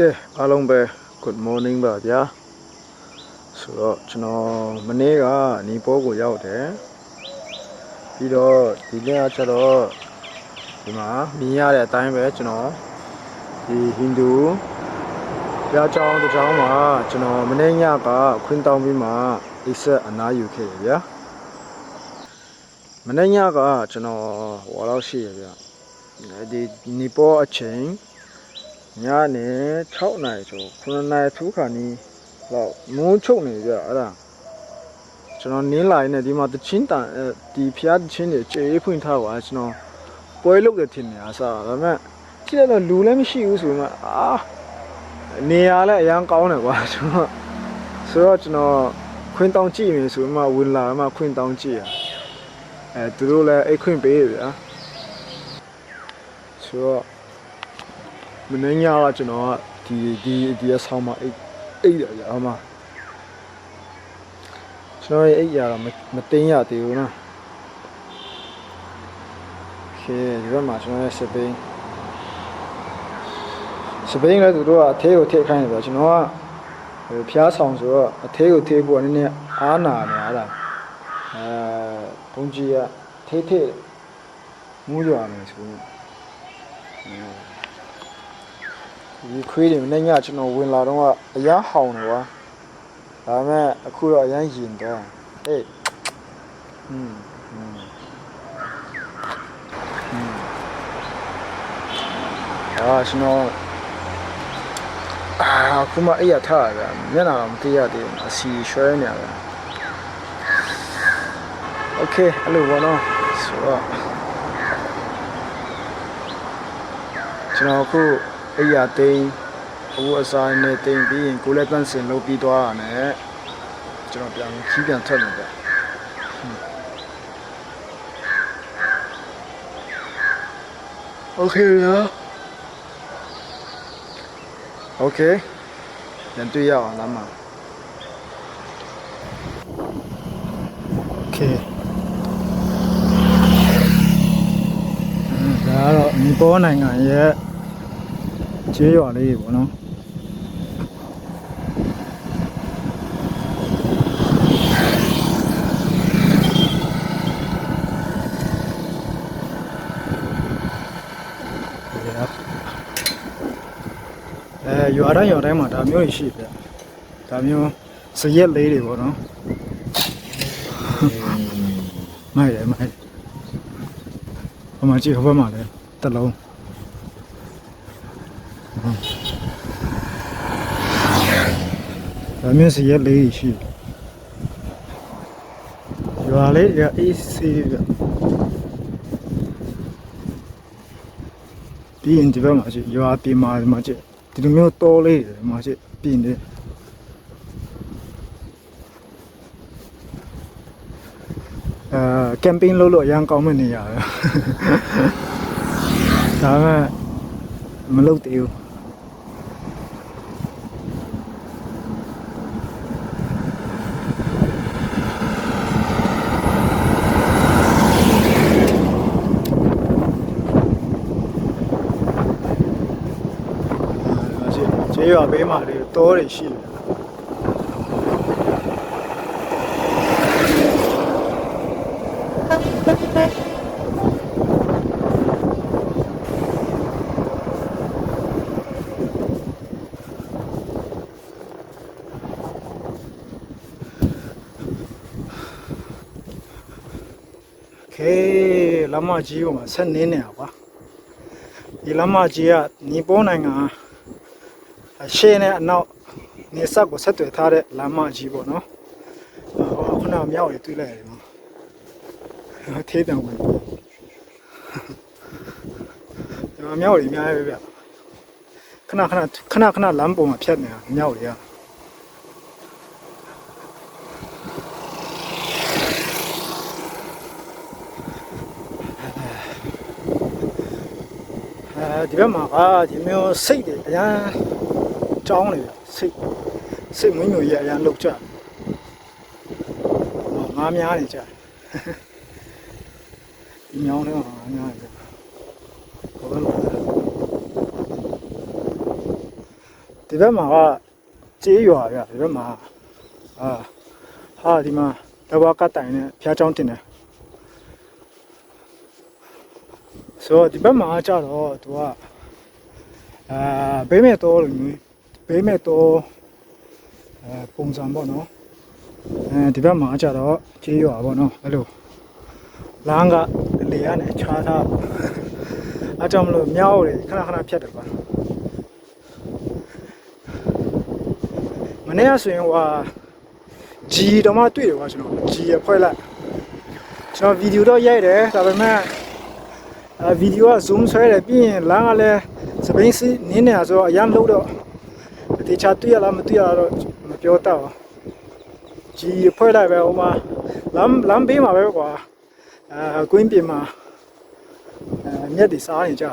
ကဲအားလုံးပဲ good morning ပါဗျာဆိုတော့ကျွန်တော်မနေ့ကနီပိုးကိုရောက်တယ်ပြီးတော့ဒီနေ့ကကျတော့ဒီမှာမြင်ရတဲ့အတိုင်းပဲကျွန်တော်ဒီဟိန္ဒူဘုရားကျောင်းတစ်ကျောင်းမှာကျွန်တော်မနေ့ညကခွင်းတောင်းပြီးမှအိဆက်အနားယူခဲ့ရဗျာမနေ့ညကကျွန်တော်ဟောတော့ရှိရဗျာဒီနီပိုးအချိန် ညနေ6နာရီကျော်9နာရီထူးခါနီးတော့မိုးချုပ်နေကြအဲ့ဒါကျွန်တော်နင်းလာရင်လည်းဒီမှာတချင်းတန်အဲဒီဖျားတချင်းတွေကြေးဖွင့်ထားပါကျွန်တော်ပွဲလုပ်တယ်ထင်နေအားစားဒါပေမဲ့ကြည့်လိုက်တော့လူလည်းမရှိဘူးဆိုမှအာနေရာလည်းအရန်ကောင်းတယ်ကွာကျွန်တော်ဆိုတော့ကျွန်တော်ခွင်းတောင်းကြည့်မယ်ဆိုမှဝင်လာမှခွင်းတောင်းကြည့်ရအဲသူတို့လည်းအိတ်ခွင့်ပေးရဗျာဆိုတော့ မနေ့ညကကျွန်တော်ကဒီဒီဒီအဆောင်မှာအိတ်အိတ်တယ်ကြာအမကျွန်တော်ရဲ့အိတ်ရတော့မမတင်းရသေးဘူးနော်ခေဒီဘက်မှာကျွန်တော်ရဲ့စပိန်စပိန်လည်းသူတို့ကအသေးကိုထည့်ခိုင်းတယ်ဗျကျွန်တော်ကဟိုဖျားဆောင်ဆိုတော့အသေးကိုထည့်ဖို့ကနည်းနည်းအားနာနေရတာအဲဘုန်းကြီးကထေးထေးမူးကြရမယ်ဆိုရင် ဒီခွေးတွေမနေ့ညကျွန်တော်ဝင်လာတော့ကအရန်ဟောင်းတယ်ကွာဒါပေမဲ့အခုတော့အရန်ရင်တော့ဟေးอืมอืมอืมအာကျွန်တော်အာခုမှအဲ့ရထားရဗျမျက်နှာတော့မသိရသေးဘူးအစီရွှဲနေရဗျโอเคအဲ့လိုပေါ့နော်ဆိုတော့ကျွန်တော်အခု အဲ့ရသိမ်းအခုအစာနဲ့သိမ်းပြီးရင်ကိုလည်းတန်းစင်လုပ်ပြီးသွားတာနဲ့ကျွန်တော်ပြန်ခီးပြန်ထွက်နေတယ်โอเคနော်โอเคပြန်တွေ့ရအောင်လမ်းမှာโอเคဒါကတော့နီပေါနိုင်ငံရဲ့ ကျေးရွာလေးပေါ့နော်အဲရွာတိုင်းရွာတိုင်းမှာဒါမျိုးရှိပြဒါမျိုးစရက်လေးတွေပေါ့နော်မိုက်တယ်မိုက်တယ်ဟိုမှာကြည့်ဟိုဘက်မှာလည်းတစ်လုံး ဒါမျိုးစီရက်လေးရှိတယ်ရွာလေးရအေးစီးပြပြီးရင်ဒီဘက်မှာရှိရွာပြင်မှာဒီမှာရှိဒီလိုမျိုးတောလေးတွေမှာရှိပြင်တယ်အဲကမ်ပိန်းလုပ်လို့အရန်ကောင်းမဲ့နေရပဲဒါပေမဲ့ မလုပ်သေးဘူးကျေးရွာဘေးမှာလေတောတွေရှိတယ် လမ်းမကြီးပေါ်မှာဆက်နင်းနေတာကွာဒီလမ်းမကြီးကနီပေါနိုင်ငံအရှေ့နဲ့အနောက်နေဆက်ကိုဆက်သွယ်ထားတဲ့လမ်းမကြီးပေါ့နော်ဟောခုနကမြောက်ရည်တွေ့လိုက်ရတယ်နော်ထေးတံဝင်ဒီမှာမြောက်ရည်အများကြီးပဲဗျခဏခဏခဏခဏလမ်းပေါ်မှာဖြတ်နေတာမြောက်ရည်က အဲဒီဘက်မှာကဒီမျိုးစိတ်တွေအရန်ကြောင်းနေတယ်စိတ်စိတ်မွေးမျိုးကြီးအရန်လောက်ကြတယ်ဟောငါးများနေကြတယ်ဒီညောင်းတော့ငါးများနေကြဘာလို့လဲဒီဘက်မှာကကျေးရွာဗျဒီဘက်မှာအာဟာဒီမှာတဘွားကတိုင်နဲ့ဖျားချောင်းတင်တယ် ဆိုတော့ဒီဘက်မှာကြတော့သူကအာဘေးမဲ့တော်လို့မျိုးဘေးမဲ့တော်အဲပုံစံပေါ့နော်အဲဒီဘက်မှာကြတော့ကျေးရွာပေါ့နော်အဲ့လိုလမ်းကလေရနဲ့ခြားထားအားကြောင့်မလို့မြောက်တွေခဏခဏဖြတ်တယ်ပါမနေ့ကဆိုရင်ဟိုဟာဂျီတော့မှတွေ့တယ်ကွာကျွန်တော်ဂျီရဖွဲ့လိုက်ကျွန်တော်ဗီဒီယိုတော့ရိုက်တယ်ဒါပေမဲ့အဲ ဗီဒီယိုက zoom ဆွဲတယ်ပြီးရင်လမ်းကလည်းစပိန်စီနင်းနေတာဆိုတော့အရန်လို့တော့တေချာတွေ့ရလားမတွေ့ရလားတော့မပြောတတ်ပါဂျီဖွဲ့လိုက်ပဲဟိုမှာလမ်းလမ်းဘေးမှာပဲကွာအဲကွင်းပြင်မှာအဲမြက်တွေစားနေကြတာ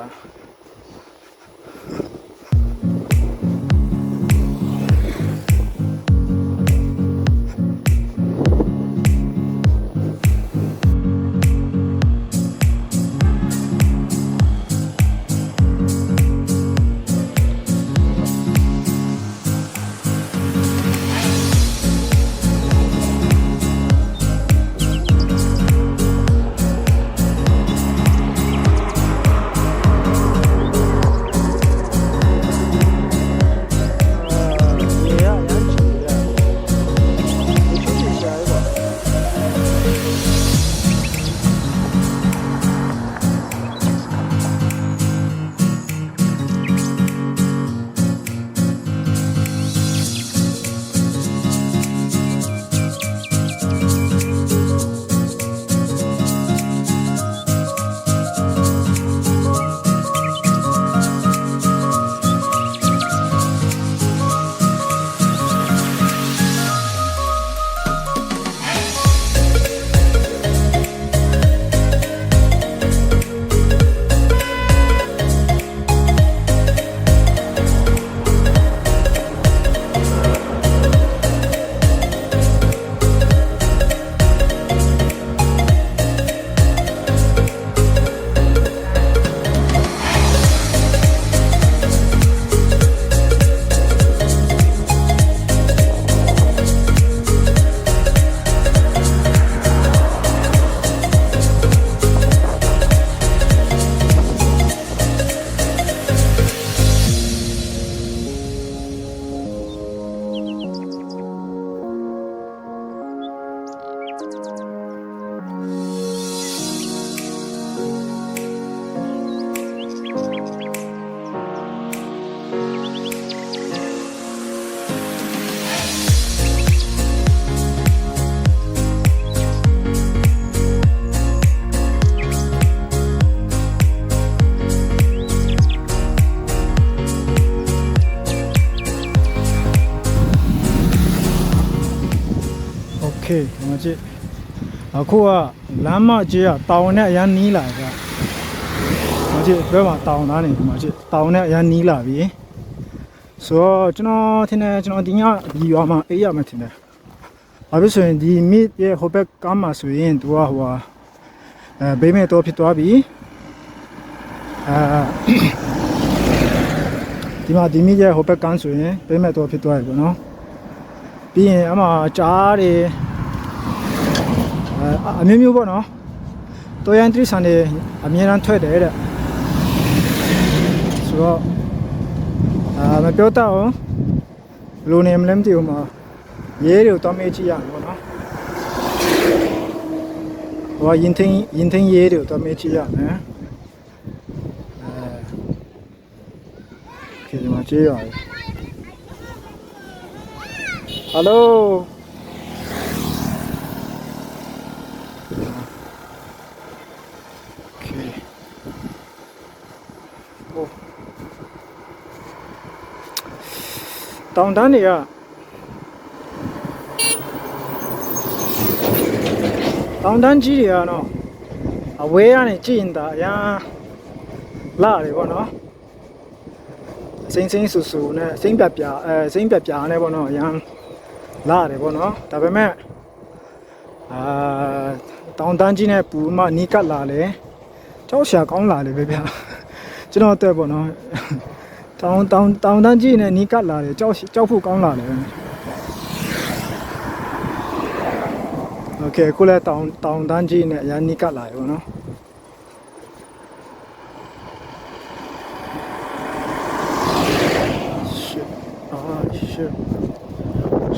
ကြည့်အခုကလမ်းမကြီးကတောင်နဲ့အရန်နီးလာကြဒီမှာကြည့်ဘယ်မှာတောင်သားနေဒီမှာကြည့်တောင်နဲ့အရန်နီးလာပြီဆိုတော့ကျွန်တော်ထင်တယ်ကျွန်တော်ဒီညဒီရွာမှာအေးရမယ်ထင်တယ်ဘာဖြစ်ဆိုရင်ဒီမစ်ရဲ့ဟိုဘက်ကမ်းမှာဆိုရင်သူကဟိုဟာအဲဘေးမဲ့တော့ဖြစ်သွားပြီအဲဒီမှာဒီမစ်ရဲ့ဟိုဘက်ကမ်းဆိုရင်ဘေးမဲ့တော့ဖြစ်သွားပြီပေါ့နော်ပြီးရင်အမှကြားတွေအဲ အမျိုးမျိုးပေါ့နော်တော်ရန်တိဆန်တွေအမြဲတမ်းထွက်တယ်တဲ့ဆိုတော့အာမပြောတတ်အောင်ဘယ်လိုနေမလဲမသိဘူးမှာရဲတွေကိုတော့မေးကြည့်ရမှာပေါ့နော်ဟိုကရင်ထင်းရင်ထင်းရဲတွေကိုတော့မေးကြည့်ရမယ်အဲဒီမှာကြည့်ရတယ် Hello. တောင်တန်းတွေကတောင်တန်းကြီးတွေကတော့အဝဲကနေကြည့်ရင်ဒါအရန်လာတယ်ပေါ့နော်စိမ့်စိမ့်ဆူဆူနဲ့စိမ့်ပြပြအဲစိမ့်ပြပြနဲ့ပေါ့နော်အရန်လာတယ်ပေါ့နော်ဒါပေမဲ့အာတောင်တန်းကြီးနဲ့ပူမှနီးကပ်လာလေကြောက်ရှာကောင်းလာလေပဲဗျာကျွန်တော်အသက်ပေါ့နော် တောင်တောင်တောင်တန်းကြီးနဲ့နီးကပ်လာတယ်ကြောက်ရှိကြောက်ဖို့ကောင်းလာတယ်โอเคခုလည်းတောင်တောင်တန်းကြီးနဲ့အရင်နီးကပ်လာတယ်ဗောနော် shit ah shit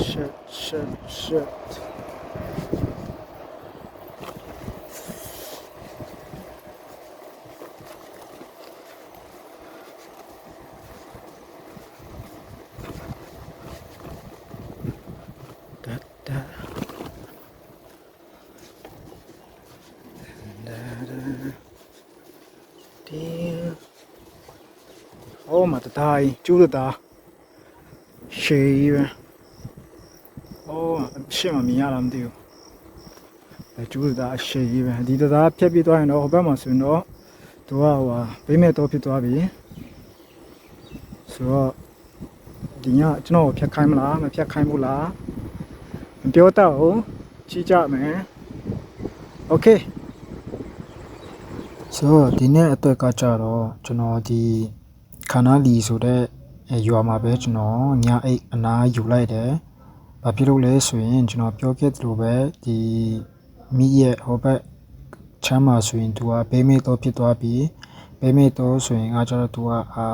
shit shit shit အောမှာတတိုင်းကျိုးတသားရှေးပဲအော်ရှေ့မှာမြင်ရလားမသိဘူးအဲကျိုးတသားရှေးပဲဒီတသားဖြတ်ပြီးသွားရင်တော့ဟိုဘက်မှာဆိုရင်တော့သူကဟိုဗိမဲ့တော့ဖြစ်သွားပြီဆိုတော့ဒီညကျွန်တော်ဖြတ်ခိုင်းမလားမဖြတ်ခိုင်းဘူးလားမပြောတော့ဘူးကြည့်ကြမယ်โอเคဆိုတော့ဒီနေ့အတွက်ကကြတော့ကျွန်တော်ဒီ ခန္ဓာလီဆိုတဲ့အဲရွာမှာပဲကျွန်တော်ညအိတ်အနားယူလိုက်တယ်။ဘာဖြစ်လို့လဲဆိုရင်ကျွန်တော်ပြောခဲ့သလိုပဲဒီမိရဲ့ဟိုဘက်ချမ်းမှာဆိုရင်သူကဘေးမေတော့ဖြစ်သွားပြီးဘေးမေတော့ဆိုရင်အားကျတော့သူကအာ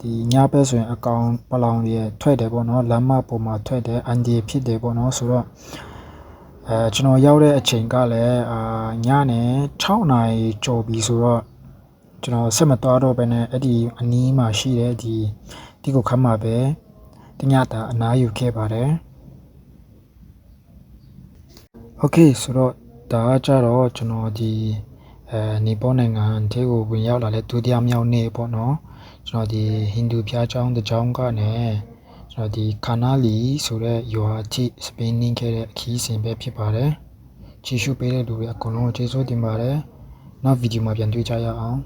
ဒီညဘက်ဆိုရင်အကောင်ပလောင်တွေထွက်တယ်ပေါ့နော်လမ်းမပေါ်မှာထွက်တယ်အန်ဒီဖြစ်တယ်ပေါ့နော်ဆိုတော့အဲကျွန်တော်ရောက်တဲ့အချိန်ကလည်းအာညနေ6နာရီကျော်ပြီဆိုတော့ ကျွန်တော်ဆက်မသွားတော့ဘဲနဲ့အဲ့ဒီအနီးမှာရှိတဲ့ဒီဒီကိုခမ်းမှာပဲတညတာအနားယူခဲ့ပါတယ် โอเคဆိုတော့ဒါကကြတော့ကျွန်တော်ဒီအဲနေပေါ်နိုင်ငံထဲကိုဝင်ရောက်လာတဲ့ဒုတိယမြောက်နေ့ပေါ့နော်ကျွန်တော်ဒီဟိန္ဒူဘုရားကျောင်းတစ်ကျောင်းကနေကျွန်တော်ဒီခါနာလီဆိုတဲ့ရွာအထိစပင်းနင်းခဲ့တဲ့အခီးစဉ်ပဲဖြစ်ပါတယ်ကြည့်ရှုပေးတဲ့လူတွေအကုန်လုံးကိုကျေးဇူးတင်ပါတယ်နောက်ဗီဒီယိုမှာပြန်တွေ့ကြရအောင်